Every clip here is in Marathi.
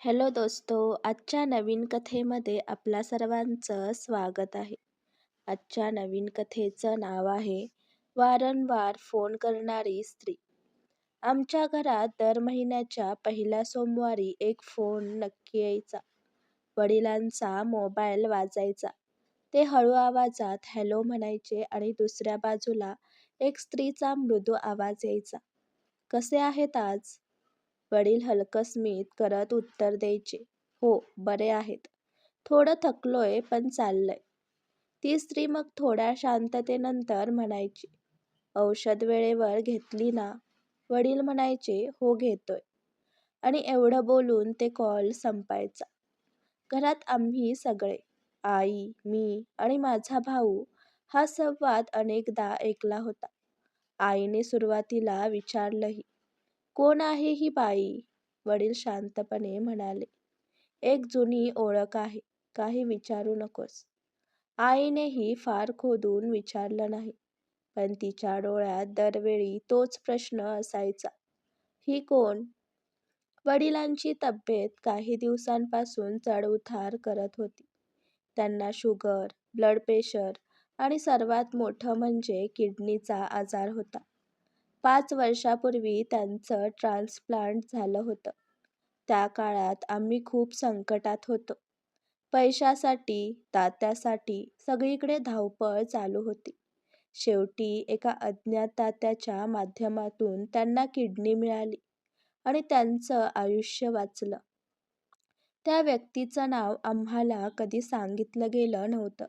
हॅलो दोस्तो आजच्या नवीन कथेमध्ये आपल्या सर्वांचं स्वागत आहे. आजच्या नवीन कथेचं नाव आहे वारंवार फोन करणारी स्त्री. आमच्या घरात दर महिन्याच्या पहिल्या सोमवारी एक फोन नक्की यायचा. वडिलांचा मोबाईल वाजायचा. ते हळू आवाजात हॅलो म्हणायचे आणि दुसऱ्या बाजूला एक स्त्रीचा मृदू आवाज यायचा. कसे आहेत आज? वडील हलकं स्मित करत उत्तर द्यायचे. हो बरे आहेत. थोडं थकलोय पण चाललंय. ती स्त्री मग थोड्या शांततेनंतर म्हणायची औषध वेळेवर घेतली ना? वडील म्हणायचे हो घेतोय. आणि एवढं बोलून ते कॉल संपायचा. घरात आम्ही सगळे आई मी आणि माझा भाऊ हा संवाद अनेकदा ऐकला होता. आईने सुरुवातीला विचारलंही कोण आहे ही बाई? वडील शांतपणे म्हणाले. एक जुनी ओळख आहे काही विचारू नकोस. आईनेही फार खोदून विचारलं नाही पण तिच्या डोळ्यात दरवेळी तोच प्रश्न असायचा. ही कोण? वडिलांची तब्येत काही दिवसांपासून चढउतार करत होती. त्यांना शुगर ब्लड प्रेशर आणि सर्वात मोठं म्हणजे किडनीचा आजार होता. पाच वर्षापूर्वी त्यांचं ट्रान्सप्लांट झालं होतं. त्या काळात आम्ही खूप संकटात होतो. पैशासाठी तात्यासाठी सगळीकडे धावपळ चालू होती. शेवटी एका अज्ञात तात्याच्या माध्यमातून त्यांना किडनी मिळाली आणि त्यांचं आयुष्य वाचलं. त्या व्यक्तीचं नाव आम्हाला कधी सांगितलं गेलं नव्हतं.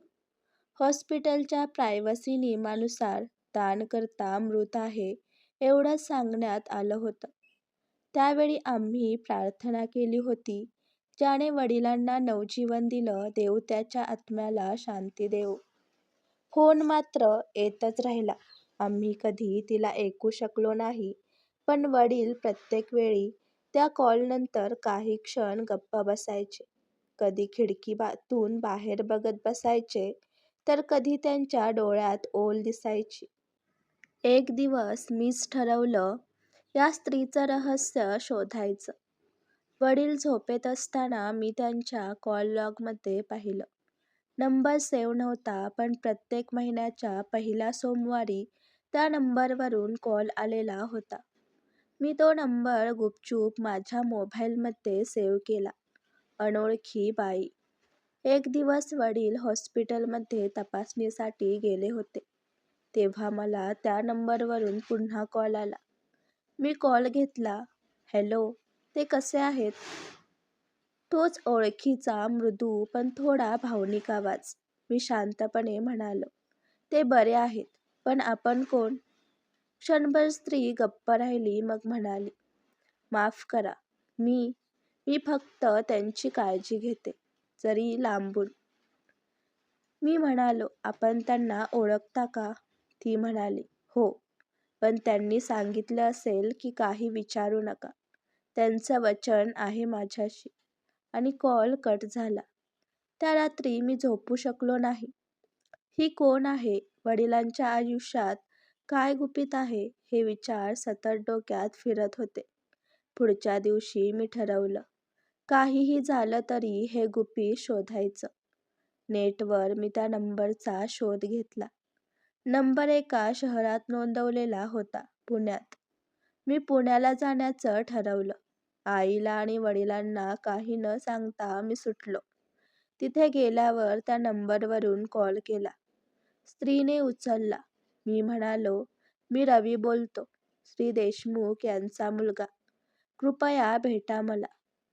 हॉस्पिटलच्या प्रायव्हसी नियमानुसार दानकर्ता मृत आहे एवढंच सांगण्यात आलं होतं. त्यावेळी आम्ही प्रार्थना केली होती ज्याने वडिलांना नवजीवन दिलं देव त्याच्या आत्म्याला शांती देव. फोन मात्र येतच राहिला. आम्ही कधी तिला ऐकू शकलो नाही पण वडील प्रत्येक वेळी त्या कॉलनंतर काही क्षण गप्प बसायचे. कधी खिडकी बातून बाहेर बघत बसायचे तर कधी त्यांच्या डोळ्यात ओल दिसायची. एक दिवस मीच ठरवलं या स्त्रीचं रहस्य शोधायचं. वडील झोपेत असताना मी त्यांच्या कॉल लॉगमध्ये पाहिलं. नंबर सेव्ह नव्हता पण प्रत्येक महिन्याच्या पहिल्या सोमवारी त्या नंबरवरून कॉल आलेला होता. मी तो नंबर गुपचूप माझ्या मोबाईलमध्ये सेव्ह केला. अनोळखी बाई. एक दिवस वडील हॉस्पिटलमध्ये तपासणीसाठी गेले होते. तेव्हा मला त्या नंबरवरून पुन्हा कॉल आला. मी कॉल घेतला. हॅलो ते कसे आहेत? तोच ओळखीचा मृदू पण थोडा भावनिक आवाज. मी शांतपणे म्हणालो. ते बरे आहेत पण आपण कोण? क्षणभर स्त्री गप्प राहिली मग म्हणाली माफ करा मी मी फक्त त्यांची काळजी घेते जरी लांबून. मी म्हणालो आपण त्यांना ओळखता का? ती म्हणाली हो. पण त्यांनी सांगितलं असेल की काही विचारू नका. त्यांचं वचन आहे माझ्याशी. आणि कॉल कट झाला. त्या रात्री मी झोपू शकलो नाही. ही कोण आहे? वडिलांच्या आयुष्यात काय गुपित आहे? हे विचार सतत डोक्यात फिरत होते. पुढच्या दिवशी मी ठरवलं. काहीही झालं तरी हे गुपित शोधायचं. नेटवर मी त्या नंबरचा शोध घेतला. नंबर एका शहरात नोंदवलेला होता पुण्यात. मी पुण्याला जाण्याचं ठरवलं. आईला आणि वडिलांना काही न सांगता मी सुटलो. तिथे गेल्यावर त्या नंबरवरून कॉल केला. स्त्रीने उचलला. मी म्हणालो मी रवी बोलतो. श्री देशमुख यांचा मुलगा. कृपया भेटा मला.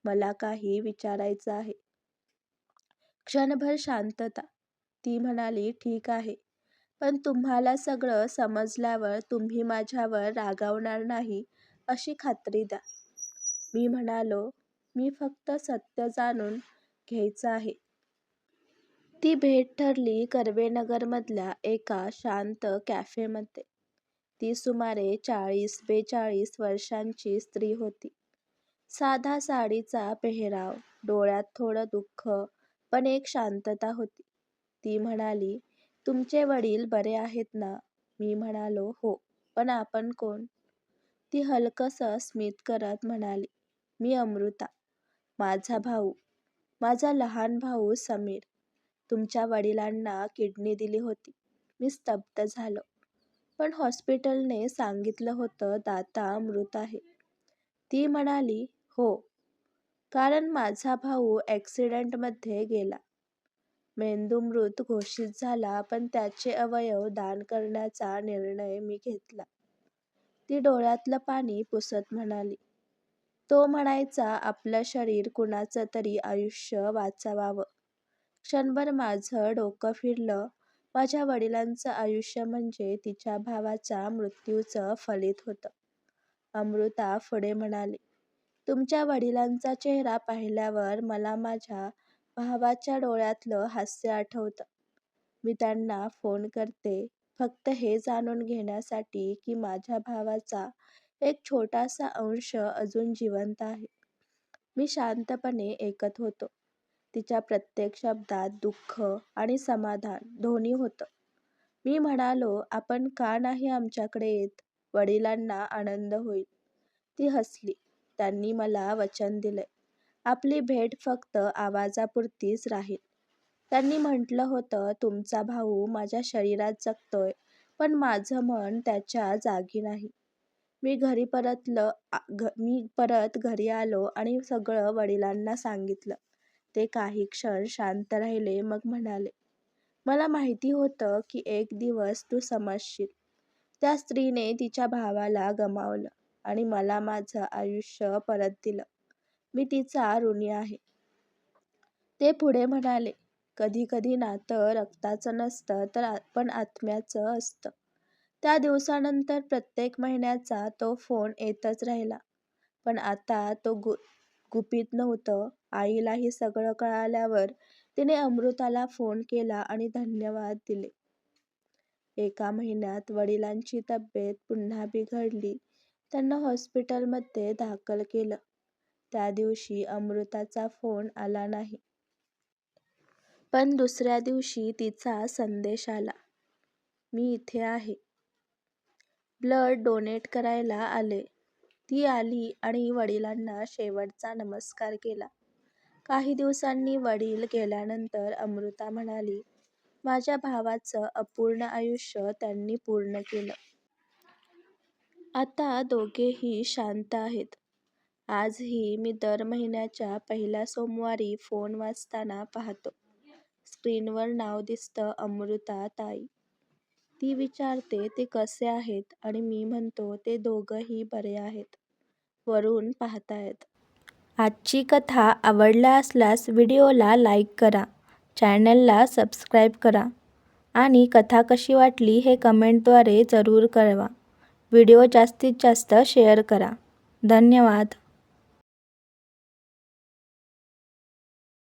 मला काही विचारायचं आहे. क्षणभर शांतता. ती म्हणाली ठीक आहे. पण तुम्हाला सगळं समजल्यावर तुम्ही माझ्यावर रागावणार नाही अशी खात्री द्या. मी म्हणालो मी फक्त सत्य जाणून घ्यायचं आहे. ती भेट ठरली कर्वेनगरमधल्या एका शांत कॅफेमध्ये. ती सुमारे चाळीस बेचाळीस वर्षांची स्त्री होती. साधा साडीचा पेहराव डोळ्यात थोडं दुःख पण एक शांतता होती. ती म्हणाली तुमचे वडील बरे आहेत ना? मी म्हणालो हो. पण आपण कोण? ती हलकंसं स्मित करत म्हणाली मी अमृता माझा भाऊ माझा लहान भाऊ समीर. तुमच्या वडिलांना किडनी दिली होती. मी स्तब्ध झालो. पण हॉस्पिटलने सांगितलं होतं दाता मृत आहे. ती म्हणाली हो. कारण माझा भाऊ ॲक्सिडेंटमध्ये गेला. मेंदू मृत घोषित झाला पण त्याचे अवयव दान करण्याचा निर्णय मी घेतला. ती डोळ्यातलं पाणी पुसत म्हणाली. तो म्हणायचा आपलं शरीर कुणाचं तरी आयुष्य वाचवावं. क्षणभर माझं डोकं फिरलं. माझ्या वडिलांचं आयुष्य म्हणजे तिच्या भावाचा मृत्यूचं फलित होतं. अमृता पुढे म्हणाली तुमच्या वडिलांचा चेहरा पाहिल्यावर मला माझ्या भावाच्या डोळ्यातलं हास्य आठवतं. मी त्यांना फोन करते. फक्त हे जाणून घेण्यासाठी की माझ्या भावाचा एक छोटासा अंश अजून जिवंत आहे. मी शांतपणे ऐकत होतो. तिच्या प्रत्येक शब्दात दुःख आणि समाधान दोन्ही होतं. मी म्हणालो आपण का नाही आमच्याकडे येत? वडिलांना आनंद होईल. ती हसली. त्यांनी मला वचन दिलंय. आपली भेट फक्त आवाजापुरतीच राहील. त्यांनी म्हटलं होतं तुमचा भाऊ माझ्या शरीरात जगतोय पण माझं मन त्याच्या जागी नाही. मी घरी परतलं मी परत घरी आलो आणि सगळं वडिलांना सांगितलं. ते काही क्षण शांत राहिले मग म्हणाले मला माहिती होतं की एक दिवस तू समजशील. त्या स्त्रीने तिच्या भावाला गमावलं आणि मला माझं आयुष्य परत दिलं. मी तिचा ऋणी आहे. ते पुढे म्हणाले कधी कधी नातं रक्ताचं नसतं तर पण आत्म्याचं असतं त्या दिवसानंतर प्रत्येक महिन्याचा तो फोन येतच राहिला. पण आता तो गु गुपित नव्हतं. आईलाही सगळं कळाल्यावर तिने अमृताला फोन केला आणि धन्यवाद दिले. एका महिन्यात वडिलांची तब्येत पुन्हा बिघडली. त्यांना हॉस्पिटलमध्ये दाखल केलं. त्या दिवशी अमृताचा फोन आला नाही. पण दुसऱ्या दिवशी तिचा संदेश आला. मी इथे आहे. ब्लड डोनेट करायला आले. ती आली आणि वडिलांना शेवटचा नमस्कार केला. काही दिवसांनी वडील गेल्यानंतर अमृता म्हणाली माझ्या भावाचं अपूर्ण आयुष्य त्यांनी पूर्ण केलं. आता दोघेही शांत आहेत. आजही मी दर महिन्याच्या पहिल्या सोमवारी फोन वाचताना पाहतो. स्क्रीनवर नाव दिसतं अमृता ताई. ती विचारते ते कसे आहेत? आणि मी म्हणतो ते दोघंही बरे आहेत. वरून पाहतायत. आजची कथा आवडला असल्यास व्हिडिओला लाईक करा चॅनलला सबस्क्राईब करा आणि कथा कशी वाटली हे कमेंटद्वारे जरूर कळवा. व्हिडिओ जास्तीत जास्त शेअर करा. धन्यवाद.